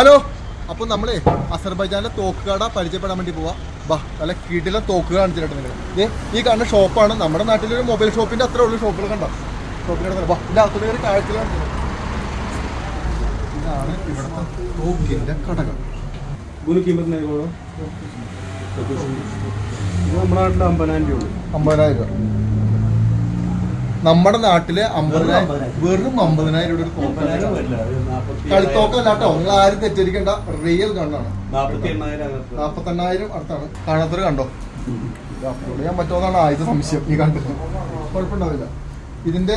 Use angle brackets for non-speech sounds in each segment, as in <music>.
Hello. അപ്പോൾ നമ്മളെ അസർബൈജാനിലെ തോക്കുകട പരിചയപ്പെടാൻ വേണ്ടി പോവാ. ബാ നല്ല കീട്ടിലെ തോക്ക് കാണിച്ചിട്ട് നിങ്ങൾ ഏ ഈ കാണുന്ന ഷോപ്പാണ് നമ്മുടെ നാട്ടിലൊരു മൊബൈൽ ഷോപ്പിന്റെ അത്ര ഉള്ളു ഷോപ്പുകൾ കണ്ടോ? ഷോപ്പിന്റെ ബാ ഇതിന്റെ അകത്തുള്ള ഒരു കാഴ്ചകളാണ് ഇതാണ് ഇവിടുത്തെ തോക്കിന്റെ കടകൾ. നമ്മുടെ നാട്ടിൽ അമ്പതിനായിരം രൂപ അമ്പതിനായിരം രൂപ. നമ്മുടെ നാട്ടിൽ അമ്പതിനായിരം. വെറും അമ്പതിനായിരം രൂപ ഒരു തോക്ക് കളിത്തോക്കല്ല കേട്ടോ. നിങ്ങൾ ആരും തെറ്റിരിക്കേണ്ട റിയൽ കണ്ണാണ് എണ്ണായിരം നാപ്പത്തെണ്ണായിരം അടുത്താണ്. കാണാത്തൊരു കണ്ടോ? അപ്ലോഡ് ചെയ്യാൻ പറ്റുമെന്നാണ് ആദ്യത്തെ സംശയം. ഈ കണ്ടത് കുഴപ്പമുണ്ടാവില്ല. ഇതിന്റെ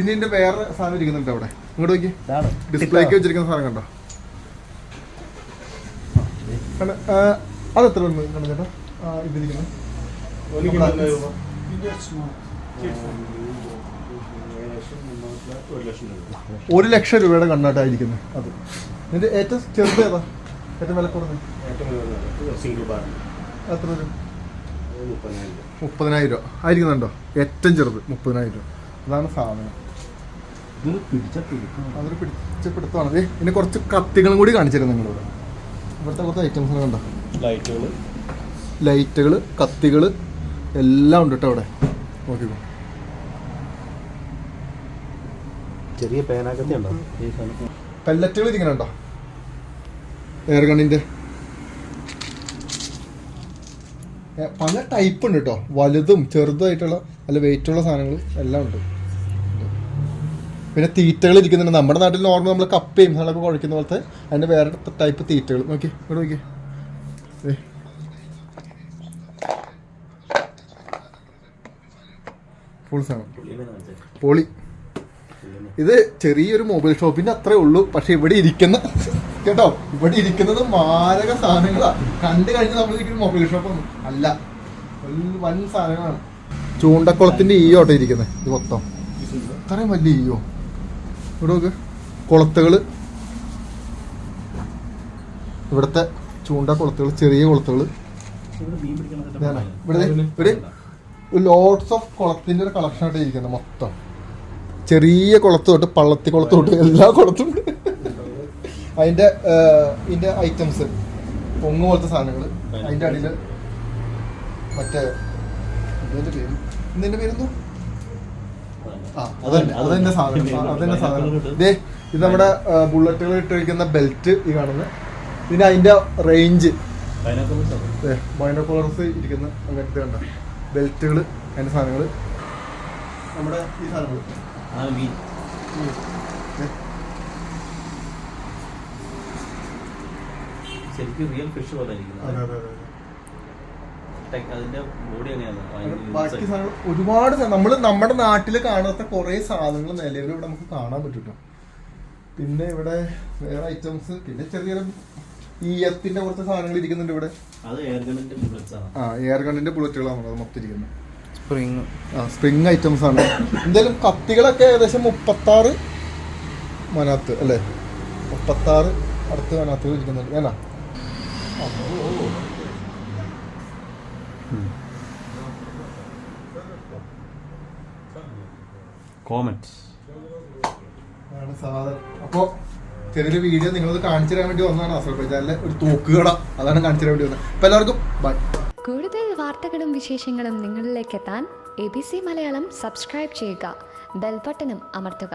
ഇതിന്റെ വേറെ സാധനം ഇരിക്കുന്നുണ്ട് അവിടെ. ഇങ്ങോട്ട് നോക്കി ഡിസ്പ്ലേക്ക് വെച്ചിരിക്കുന്ന സാധനം കണ്ടോ? അതെത്ര ചേട്ടാ? ഇതിരിക്കുന്നത് ഒരു ലക്ഷം രൂപ ഒരു ലക്ഷം രൂപയുടെ കണ്ണാട്ടായിരിക്കുന്നത് അത്. ഇതിന്റെ ഏറ്റവും ചെറുത് ഏതാ? ഏറ്റവും വില കുറഞ്ഞത് ഏറ്റവും സിംഗിൾ ബാർ എത്ര രൂപ. മുപ്പതിനായിരം രൂപ. ആയിരിക്കുന്നുണ്ടോ? ഏറ്റവും ചെറുത് മുപ്പതിനായിരം രൂപ. അതാണ് സാധനം. അതൊരു പിടിച്ചപ്പെടുത്താണ് ദേ, ഇനി കുറച്ച് കത്തികളും കൂടി കാണിച്ചിരുന്നു നിങ്ങളിവിടെ ഇവിടുത്തെ കുറച്ച് ഐറ്റംസ് കണ്ടോ? ലൈറ്റുകൾ ലൈറ്റുകൾ കത്തികൾ എല്ലാം ഉണ്ട് കേട്ടോ അവിടെ. നോക്കിക്കോ ചെറിയ പേനാക്കത്തി ഉണ്ടോ? പെല്ലറ്റുകൾ ഇരിക്കുന്നുണ്ടോ എയർ ഗണ്ണിന്റെ പല ടൈപ്പ് ഉണ്ട് കേട്ടോ വലുതും ചെറുതുമായിട്ടുള്ള നല്ല വെയിറ്റുള്ള സാധനങ്ങൾ എല്ലാം ഉണ്ട്. പിന്നെ തീറ്റകൾ ഇരിക്കുന്നുണ്ട്. നമ്മുടെ നാട്ടിൽ നോർമൽ നമ്മൾ കപ്പയും അതൊക്കെ കുഴക്കുന്ന പോലത്തെ അതിന്റെ വേറെ ടൈപ്പ് തീറ്റകൾ. നോക്കി ഇവിടെ നോക്കി. ഫുൾ സാധനം പൊളി ഇത് ചെറിയൊരു മൊബൈൽ ഷോപ്പിന്റെ അത്രേ ഉള്ളൂ. പക്ഷെ ഇവിടെ ഇരിക്കുന്ന <laughs> കേട്ടോ ഇവിടെ ഇരിക്കുന്നത് മാരക സാധനങ്ങളാ. കണ്ടു കഴിഞ്ഞാൽ നമ്മൾ ഇരിക്കുന്ന മൊബൈൽ ഷോപ്പൊന്നും അല്ല. വൻ സാധനങ്ങളാണ്. ചൂണ്ടക്കുളത്തിന്റെ ഈ ഓട്ടോ ഇരിക്കുന്നത് ഇത് മൊത്തം. അത്രയും വലിയ ഈയോ? ഇവിടെ നോക്ക്. കുളത്തുകൾ. ഇവിടുത്തെ ചൂണ്ട കുളത്തുകൾ ചെറിയ കുളത്തുകൾ. ഇവിടെ ഇവിടെ. ലോട്ട്സ് ഓഫ് കുളത്തിന്റെ ഒരു കളക്ഷൻ ആയിട്ട് ഇരിക്കുന്നത് മൊത്തം. ചെറിയ കുളത്ത് തൊട്ട് പള്ളത്തി കുളത്ത് തൊട്ട് എല്ലാ കുളത്തും. അതിന്റെ അതിന്റെ ഇതിന്റെ ഐറ്റംസ് പൊങ്ങ് പോലത്തെ സാധനങ്ങൾ അതിന്റെ അടിയിൽ മറ്റേ ഇതിന്റെ പേര്? ഇതിന്റെ പേരെന്തോ? ആ അതന്നെ അതന്നെ സാധനം. അതന്നെ സാധനം. ഇതേ ഇത് നമ്മുടെ ബുള്ളറ്റുകൾ ഇട്ട് വയ്ക്കുന്ന ബെൽറ്റ് ഈ കാണുന്നത് പിന്നെ അതിന്റെ റേഞ്ച് ബൈനോക്കുളർസ് ഇരിക്കുന്ന അങ്ങനത്തെ കണ്ട. ബെൽറ്റുകൾ അതിന്റെ സാധനങ്ങൾ നമ്മുടെ ഈ സാധനങ്ങൾ ശരിക്കും റിയൽ ഫിഷ് പോലെ ബാക്കി സാധനങ്ങൾ ഒരുപാട് നമ്മൾ നമ്മുടെ നാട്ടിൽ കാണാത്ത കുറേ സാധനങ്ങൾ നിലവിൽ ഇവിടെ നമുക്ക് കാണാൻ പറ്റും പിന്നെ ഇവിടെ വേറെ ഐറ്റംസ് പിന്നെ ചെറിയ ഈയത്തിന്റെ കുറച്ച് സാധനങ്ങൾ ഇരിക്കുന്നുണ്ട് ഇവിടെ. അത് എയർ ഗണ്ണിന്റെ ബുള്ളറ്റ്സ് ആണ്. ആ എയർ ഗണ്ണിന്റെ ബുള്ളറ്റുകളാണ് അത് മൊത്തം ഇരിക്കുന്നത് സ്പ്രിങ് ആ സ്പ്രിങ് ഐറ്റംസ് ആണ്. എന്തായാലും കത്തികളൊക്കെ ഏകദേശം മുപ്പത്താറ് മനാത്ത് അല്ലേ? മുപ്പത്താറ് അടുത്ത് മനാത്തുകൾ ഇരിക്കുന്നുണ്ട്. വേണ കോമറ്റ് അപ്പോ ചെറിയൊരു വീഡിയോ നിങ്ങളത് കാണിച്ചു തരാൻ വേണ്ടി വന്നതാണ് അസർബൈജാനിലെ ഒരു തോക്കുകട അതാണ് കാണിച്ചു തരാൻ വേണ്ടി വന്നത്. എല്ലാവർക്കും ബൈ കൂടുതൽ വാർത്തകളും വിശേഷങ്ങളും നിങ്ങളിലേക്ക് എത്താൻ A B C Malayalam subscribe ചെയ്യുക. ബെൽബട്ടനും അമർത്തുക.